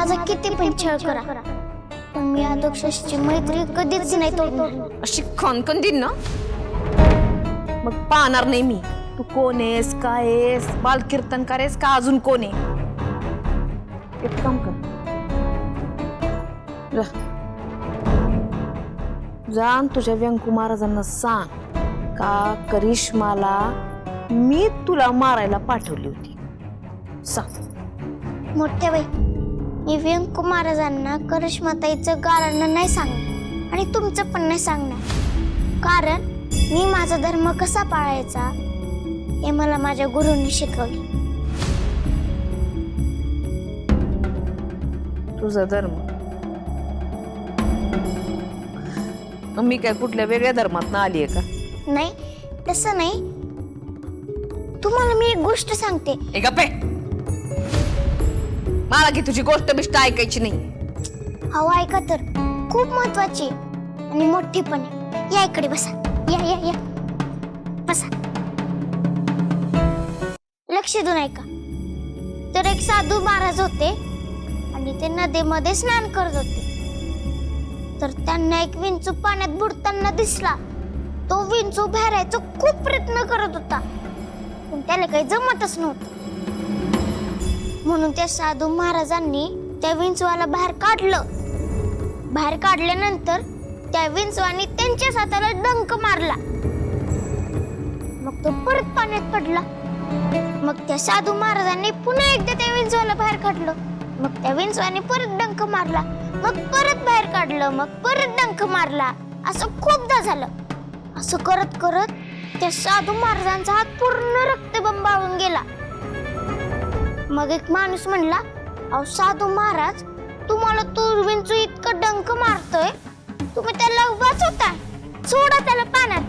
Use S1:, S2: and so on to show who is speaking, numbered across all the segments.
S1: पण छळ करा. पण मी अध्यक्षाची मैत्री कधीच नाही तोडणार.
S2: अशी खणखण दिन ना? मग पाहणार नाही मी. तू कोण आहेस काय आहेस बालकीर्तनकार आहेस का अजून कोण आहे? एक काम कर. जा. जा आणि तुझ्या व्यंकू महाराजांना सांग का करिश्माला मी तुला मारायला पाठवली होती. सांग.
S1: मोठ्या बाई मी व्यंकू महाराजांना करिश्माताईचं कारण नाही सांगणार आणि तुमचं पण नाही सांगणार. कारण मी माझा धर्म कसा पाळायचा हे मला माझ्या गुरुंनी शिकवले.
S2: तुझा धर्म? मी काय कुठल्या वेगळ्या धर्मात आली आहे का?
S1: नाही तसं नाही. तुम्हाला मी एक गोष्ट सांगते.
S2: ए गप्पे! मला की तुझी गोष्ट बिष्ट ऐकायची नाही.
S1: हो ऐका तर. खूप महत्वाची आहे. आणि मोठी पण आहे. या इकडे बसा. या या या. बसा. लक्ष देऊन ऐका. तर एक साधू महाराज होते आणि ते नदीमध्ये स्नान करत होते. तर त्यांना एक विंचू पाण्यात बुडताना दिसला. तो विंचू भरायचा खूप प्रयत्न करत होता. पण त्याला काही जमतच नव्हतं. म्हणून त्या साधू महाराजांनी त्या विंचवाला बाहेर काढलं. बाहेर काढल्यानंतर त्या विंचवाने त्यांच्याच हाताला डंक मारला. मग तो परत पाण्यात पडला. मग त्या साधू महाराजांनी पुन्हा एकदा त्या विंचवाला बाहेर काढलं. मग त्या विंचवाने परत डंक मारला. मग परत बाहेर काढलं. मग परत डंक मारला. असं खूपदा झालं. असं करत करत त्या साधू महाराजांचा हात पूर्ण रक्तबंबाळून गेला. मग एक माणूस म्हणला अहो साधू महाराज तुम्हाला तो विंचू इतकं डंक मारतोय तुम्ही त्याला वाचवताय सोडा त्याला पाण्यात.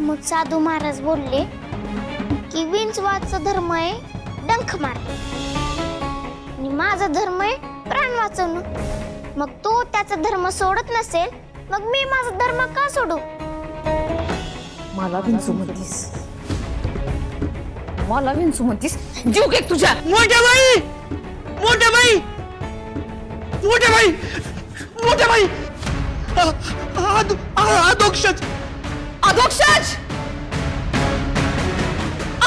S1: मग साधू महाराज बोलले की विंचवाचा धर्म आहे डंक मार. आणि माझा धर्म आहे प्राण वाचवणं. मग तो त्याचा धर्म सोडत नसेल मग मी माझा धर्म का सोडू?
S2: मला विंचू म्हणतीस मला विंचू म्हणतीस. जीव घे तुझ्या.
S3: मोठ्या बाई! मोठ्या बाई! मोठ्या बाई! मोठ्या बाई! अधोक्षच!
S2: अधोक्षज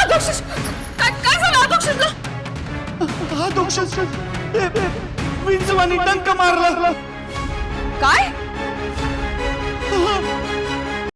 S2: अधोक्षज काय काय झालं अधोक्षजला
S3: अधोक्षच विंचवानी डंक मारला.
S2: काय?